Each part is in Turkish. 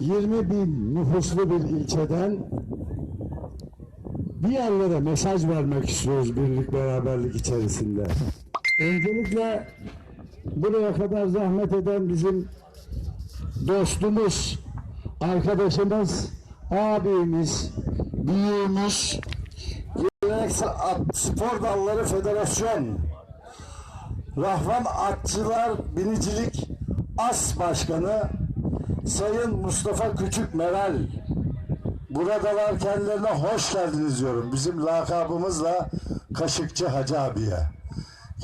20 bin nüfuslu bir ilçeden bir yerlere mesaj vermek istiyoruz birlik beraberlik içerisinde. Öncelikle buraya kadar zahmet eden bizim dostumuz, arkadaşımız, abimiz, büyüğümüz, At Spor Dalları Federasyon, Rahvan Atçılar Binicilik As Başkanı Sayın Mustafa Küçük Meral. Buradalar kendilerine hoş geldiniz diyorum. Bizim lakabımızla Kaşıkçı Hacı abiye.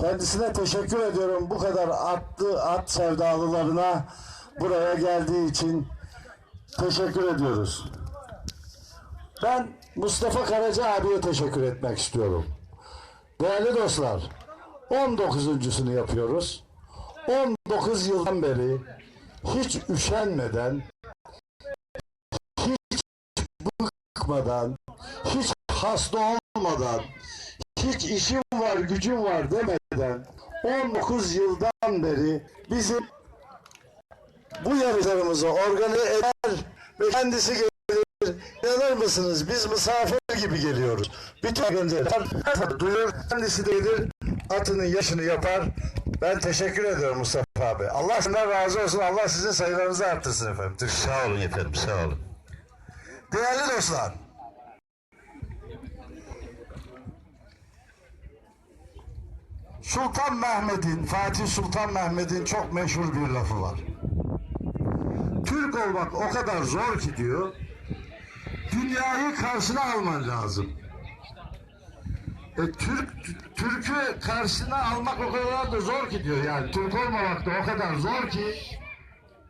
Kendisine teşekkür ediyorum bu kadar atlı at sevdalılarına buraya geldiği için teşekkür ediyoruz. Ben Mustafa Karaca abiye teşekkür etmek istiyorum. Değerli dostlar, 19.sunu yapıyoruz. 19 yıldan beri hiç üşenmeden, hiç bıkmadan, hiç hasta olmadan, hiç işim var, gücüm var demeden 19 yıldan beri bizim bu yarışlarımızı organize eder ve kendisi gelir. İnanır mısınız biz misafir gibi geliyoruz. Bütün organizeler duyur, kendisi de gelir, atının yaşını yapar. Ben teşekkür ediyorum Mustafa abi. Allah senden razı olsun. Allah sizin sayılarınızı arttırsın efendim. Sağ olun efendim, sağ olun. Değerli dostlar. Sultan Mehmet'in, Fatih Sultan Mehmet'in çok meşhur bir lafı var. Türk olmak o kadar zor ki diyor, dünyayı karşına alman lazım. E, Türk Türk'ü karşına almak o kadar da zor ki diyor yani. Türk olmamak da o kadar zor ki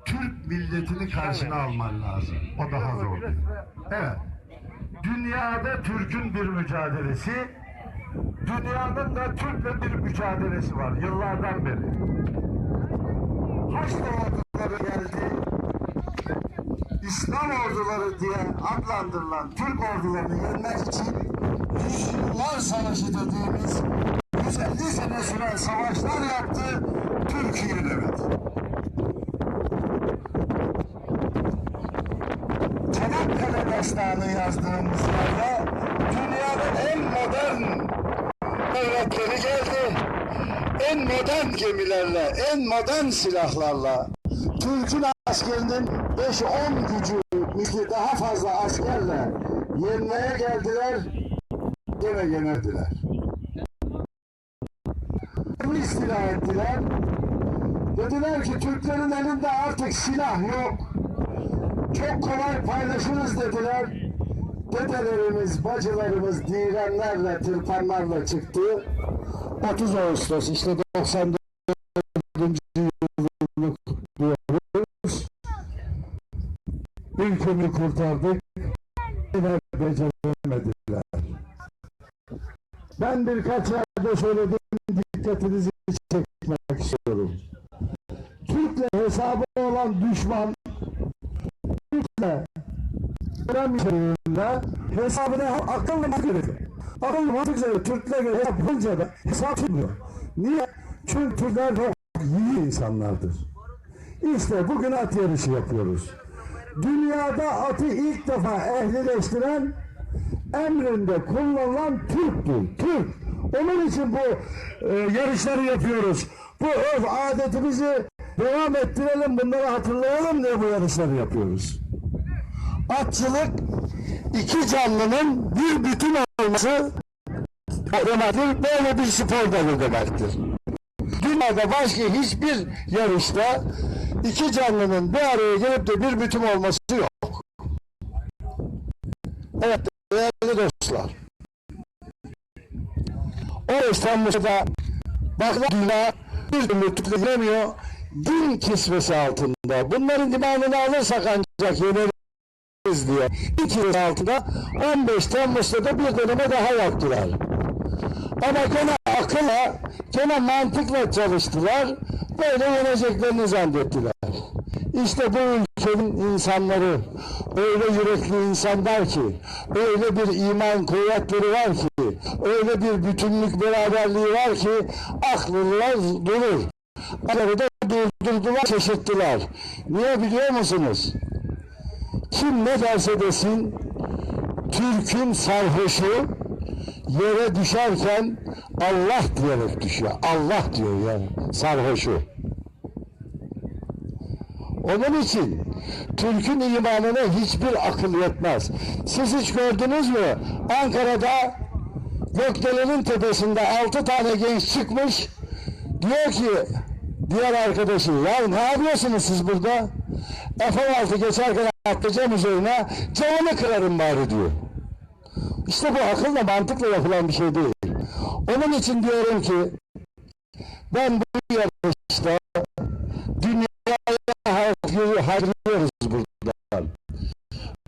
Türk milletini karşına alman lazım. O daha zor. Evet. Dünyada Türk'ün bir mücadelesi, dünyanın da Türk'le bir mücadelesi var yıllardan beri. Haçlı orduları geldi, İslam orduları diye adlandırılan Türk ordularını yenmek için Yüzyıllar Savaşı dediğimiz 150 sene süren savaşlar yaptı, Türkiye yönetti. Çanakkale destanı yazdığımız yerde dünyanın en modern devletleri geldi. En modern gemilerle, en modern silahlarla Türk'ün askerinin 5-10 gücü daha fazla askerle yenmeye geldiler, gene yenildiler. Bunu istila ettiler. Dediler ki Türklerin elinde artık silah yok. Çok kolay paylaşırız dediler. Dedelerimiz, bacılarımız direnlerle, tırpanlarla çıktı. 30 Ağustos işte 94. yılını diyoruz. Ülkemi kurtardık. Yine Ben birkaç yerde söyledim, dikkatinizi çekmek istiyorum. Türk'le hesabı olan düşman Türk'le göremeyeceğinde hesabını akıllı gerekiyor. Akıllı mantık gerekiyor. Türk'le göre yapınca da hesap tutmuyor. Niye? Çünkü Türkler çok iyi insanlardır. İşte bugün at yarışı yapıyoruz. Dünyada atı ilk defa ehlileştiren emrinde kullanılan Türk'tür. Türk. Onun için bu e, yarışları yapıyoruz. Bu örf adetimizi devam ettirelim, bunları hatırlayalım diye bu yarışları yapıyoruz. Atçılık iki canlının bir bütün olması demektir. Böyle bir spor dalı demektir. Dünyada başka hiçbir yarışta iki canlının bir araya gelip de bir bütün olması yok. Evet değerli dostlar. 15 Temmuz'da bakla dünya bir türlü tüketilemiyor. Din kisvesi altında. Bunların dimanını alırsak ancak yeneriz diye. Din kisvesi altında 15 Temmuz'da da bir döneme daha yaptılar. Ama gene akılla, gene mantıkla çalıştılar. Böyle yeneceklerini zannettiler. İşte bu ülkenin insanları öyle yürekli insanlar ki, öyle bir iman kuvvetleri var ki, öyle bir bütünlük beraberliği var ki akıllılar durur. Akılları da durdurdular, şaşırttılar. Niye biliyor musunuz? Kim ne derse desin Türk'ün sarhoşu yere düşerken Allah diyerek düşüyor. Allah diyor yani sarhoşu. Onun için Türk'ün imanına hiçbir akıl yetmez. Siz hiç gördünüz mü? Ankara'da Gökdelen'in tepesinde altı tane genç çıkmış. Diyor ki diğer arkadaşı ya ne yapıyorsunuz siz burada? F-16 geçerken atlayacağım üzerine camını kırarım bari diyor. İşte bu akılla mantıkla yapılan bir şey değil. Onun için diyorum ki ben bu yarışta dünyaya harcıyoruz buradan.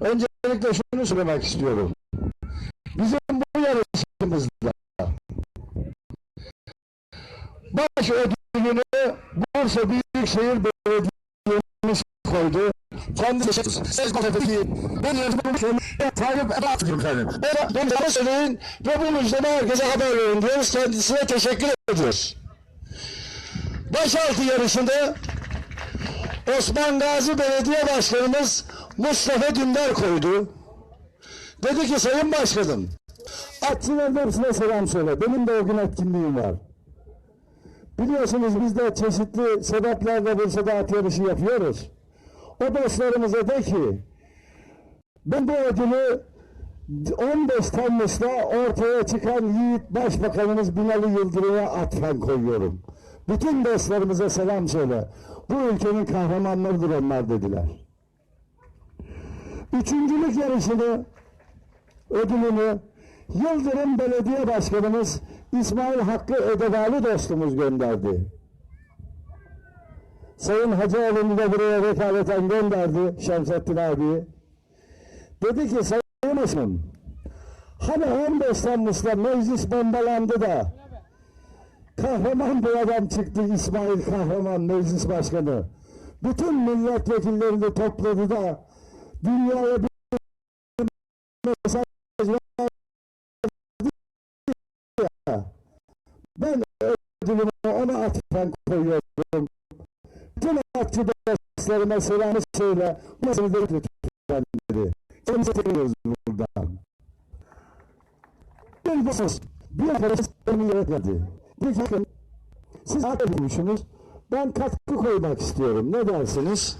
Öncelikle şunu söylemek istiyorum. Bizim bu yarışımızda baş ödülünü Bursa Büyükşehir Belediye'miz koydu. Kendisi ses konfeti ben yönetmenim takip ettim efendim. Ben, ben sana söyleyin ve bu müjdemi herkese haber verin diyoruz. Kendisine teşekkür ediyoruz. Başaltı yarışında Osman Gazi Belediye Başkanımız Mustafa Dündar koydu. Dedi ki Sayın Başkanım, atçıların hepsine selam söyle. Benim de o gün etkinliğim var. Biliyorsunuz biz de çeşitli sebeplerle Bursa'da at yarışı yapıyoruz. O dostlarımıza de ki, ben bu ödülü 15 Temmuz'da ortaya çıkan Yiğit Başbakanımız Binali Yıldırım'a atfen koyuyorum. Bütün dostlarımıza selam söyle. Bu ülkenin kahramanlarıdır onlar dediler. Üçüncülük yarışını, ödülünü Yıldırım Belediye Başkanımız İsmail Hakkı Ödevali dostumuz gönderdi. Sayın Hacıoğlu'nu da buraya vekaleten gönderdi Şemsettin abi. Dedi ki Sayın Başkanım, hani 15 Temmuz'da meclis bombalandı da kahraman bir adam çıktı İsmail Kahraman meclis başkanı. Bütün milletvekillerini topladı da dünyaya bir mesaj. Ben ödülümü ona atfen koyuyorum. Bütün atçı dostlarıma selamı söyle. Bu meseleleri lütfen dedi. Kendimize tekrar buradan. Bir dostuz. Bir arkadaş beni yönetmedi. Bakın, siz haklısınız. Ben katkı koymak istiyorum. Ne dersiniz?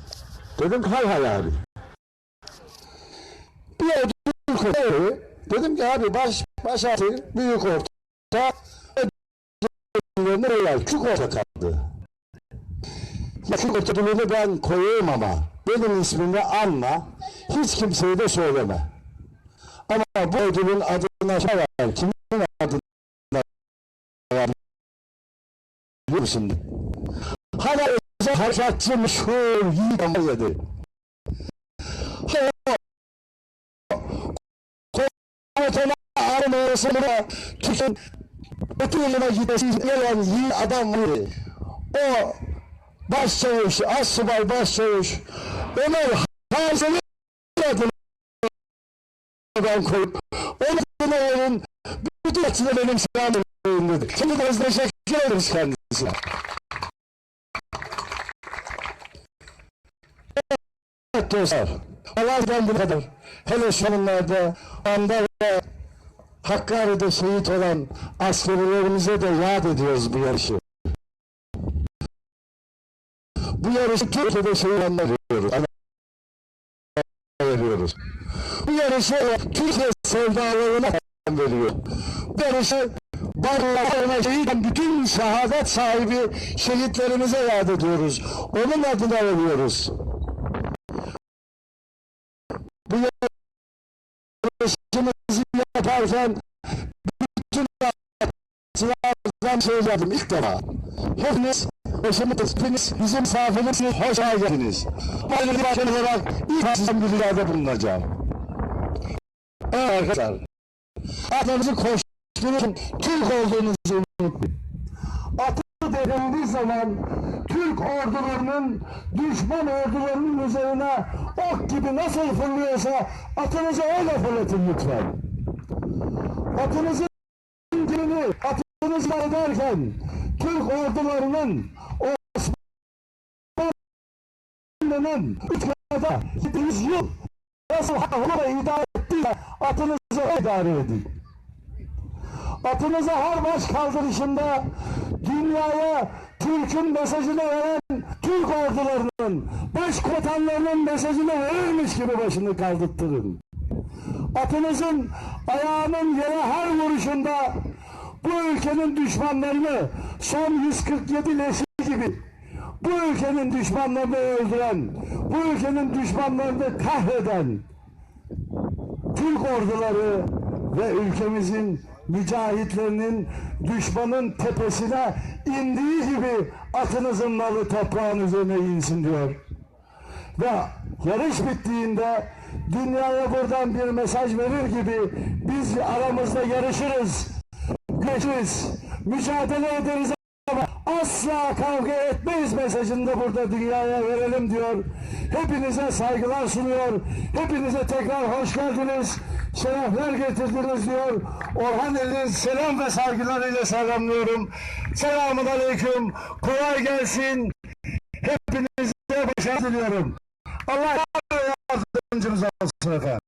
Dedim hay hay abi. Bir ödül koydu. Dedim ki abi baş, baş altı, büyük orta, ödüllerini öyle küçük orta kaldı. Ya küçük orta ödülünü ben koyayım ama benim ismimi anma, hiç kimseye de söyleme. Ama bu ödülün adına şey var, kimin adına musun? Hala özel harekatçı meşhur yiğit ama yedi. Komutanı aramasında Türk'ün ötü yılına gidesi gelen yiğit adam var. O başçavuş, assubay başçavuş Ömer Hazeli adını ben koyup onun adına onun bütün açıda benim selamım dedi. Şimdi de teşekkür ederiz kendisine. Evet dostlar, Allah'tan bu kadar. Hele sonlarda, anda ve Hakkari'de şehit olan askerlerimize de yad ediyoruz bu yarışı. Bu yarışı Türkiye'de şehit olanlar veriyoruz. veriyoruz. Bu yarışı Türkiye sevdalarına veriyor. Bu yarışı barlarına şehit bütün şehadet sahibi şehitlerimize yad ediyoruz. Onun adına veriyoruz. Bu yarışımızı yaparken bütün şey yaptım ilk defa. Hepiniz Başımız, hepiniz bizim misafirimiz, hoş geldiniz. Aynı bir başkan olarak ilk sizden bir bulunacağım. Evet arkadaşlar, adınızı koşturun, Türk olduğunuzu unutmayın. Atı denildiği zaman Türk ordularının düşman ordularının üzerine ok gibi nasıl fırlıyorsa atınızı öyle fırlatın lütfen. Atınızın dilini, atınızı ederken Türk ordularının Osmanlı'nın üç kadar 700 yıl nasıl hava idare ettiyse atınızı idare edin. Atınızı her baş kaldırışında dünyaya Türk'ün mesajını veren Türk ordularının, başkomutanlarının mesajını verirmiş gibi başını kaldırttırın. Atınızın ayağının yere her vuruşunda bu ülkenin düşmanlarını son 147 leşi gibi bu ülkenin düşmanlarını öldüren, bu ülkenin düşmanlarını kahreden Türk orduları ve ülkemizin mücahitlerinin düşmanın tepesine indiği gibi atınızın nalı toprağın üzerine insin diyor. Ve yarış bittiğinde dünyaya buradan bir mesaj verir gibi biz aramızda yarışırız, güreşiriz, mücadele ederiz ama asla kavga etmeyiz mesajını da burada dünyaya verelim diyor. Hepinize saygılar sunuyor. Hepinize tekrar hoş geldiniz. Şerefler getirdiniz diyor. Orhan Elin selam ve saygılarıyla selamlıyorum. Selamun Aleyküm. Kolay gelsin. Hepinize başarı diliyorum. Allah yardımcınız olsun efendim.